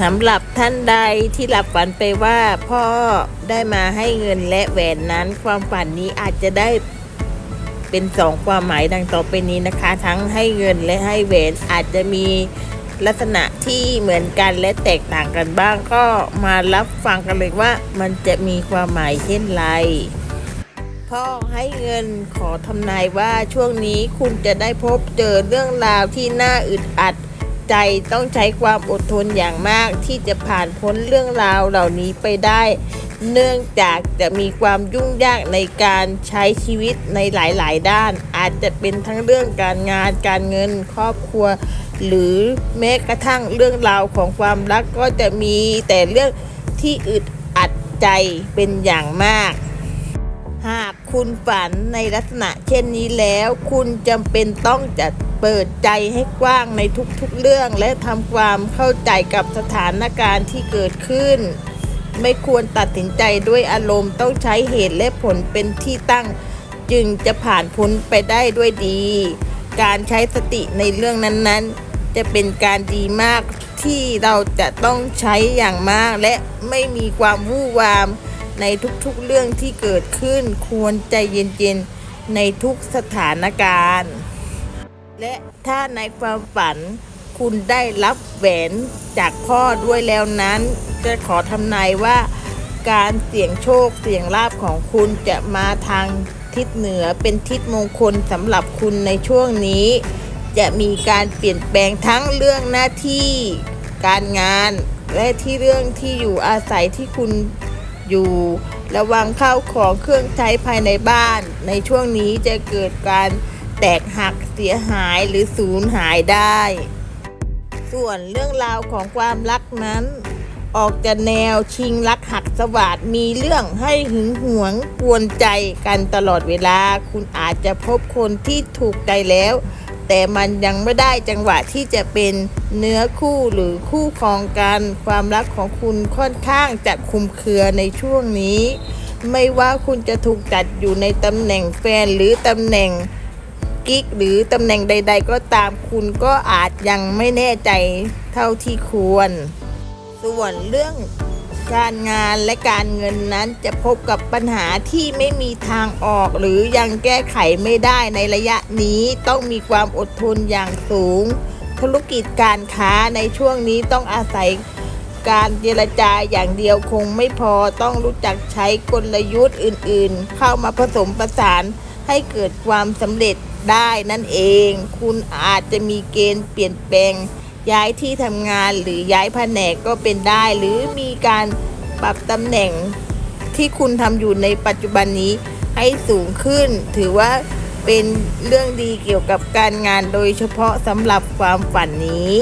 สำหรับท่านใดที่หลับฝันไปว่าพ่อได้มาให้เงินและแหวนนั้น ความฝันนี้อาจจะได้เป็นสองความหมายดังต่อไปนี้นะคะ ทั้งให้เงินและให้แหวนอาจจะมีลักษณะที่เหมือนกันและแตกต่างกันบ้างก็มารับฟังกันเลยว่ามันจะมีความหมายเช่นไร พ่อให้เงินขอทำนายว่าช่วงนี้คุณจะได้พบเจอเรื่องราวที่น่าอึดอัด ใจต้องใช้ความอดทนอย่างมากที่จะผ่านพ้นเรื่องราวเหล่านี้ไปได้ เนื่องจากจะมีความยุ่งยากในการใช้ชีวิตในหลาย ๆ ด้าน อาจจะเป็นทั้งเรื่องการงานการเงินครอบครัว หรือแม้กระทั่งเรื่องราวของความรักก็จะมีแต่เรื่องที่อึดอัดใจเป็นอย่างมาก หากคุณฝันในลักษณะเช่นนี้แล้ว คุณจำเป็นต้องจะเปิดใจให้กว้างในทุกๆเรื่อง และทำความเข้าใจกับสถานการณ์ที่เกิดขึ้น ไม่ควรตัดสินใจด้วยอารมณ์ต้องใช้เหตุและผลเป็นที่ตั้ง จึงจะผ่านพ้นไปได้ด้วยดี การใช้สติในเรื่องนั้นๆ จะเป็นการดีมากที่เราจะต้องใช้อย่างมากและไม่มีความวู่วาม ในทุกๆเรื่องที่เกิดขึ้นควรใจเย็นๆ ในทุกสถานการณ์ และถ้าในความฝันคุณได้รับแหวนจากพ่อด้วยแล้วนั้น จะขอทำนายว่า การเสี่ยงโชคเสี่ยงลาภของคุณจะมาทางทิศเหนือเป็นทิศมงคลสำหรับคุณในช่วงนี้ จะมีการเปลี่ยนแปลงทั้งเรื่องหน้าที่ การงาน และที่เรื่องที่อยู่อาศัยที่คุณ อยู่ ระวังเข้าของเครื่องใช้ภายในบ้าน ในช่วงนี้จะเกิดการแตกหักเสียหายหรือสูญหายได้ ส่วนเรื่องราวของความรักนั้น ออกจะแนวชิงรักหักสวาดมีเรื่องให้หึงหวงกวนใจกันตลอดเวลา คุณอาจจะพบคนที่ถูกใจแล้ว แต่มันยังไม่ได้จังหวะที่จะเป็นเนื้อคู่หรือคู่ครองกัน ความรักของคุณค่อนข้างจะคุมเครือในช่วงนี้ ไม่ว่าคุณจะถูกจัดอยู่ในตำแหน่งแฟนหรือตำแหน่งกิ๊กหรือตำแหน่งใด ๆ ก็ตามคุณก็อาจยังไม่แน่ใจเท่าที่ควร ส่วนเรื่อง การงานและการเงินนั้นจะพบกับปัญหาที่ไม่มีทางออก หรือยังแก้ไขไม่ได้ในระยะนี้ต้องมีความอดทนอย่างสูง ธุรกิจการค้าในช่วงนี้ต้องอาศัยการเจรจาอย่างเดียวคงไม่พอต้องรู้จักใช้กลยุทธ์อื่นๆ เข้ามาผสมประสานให้เกิดความสำเร็จได้นั่นเอง คุณอาจจะมีเกณฑ์เปลี่ยนแปลง ย้ายที่ทำงานหรือย้ายแผนกก็เป็นได้ หรือมีการปรับตำแหน่งที่คุณทำอยู่ในปัจจุบันนี้ให้สูงขึ้น ถือว่าเป็นเรื่องดีเกี่ยวกับการงานโดยเฉพาะสำหรับความฝันนี้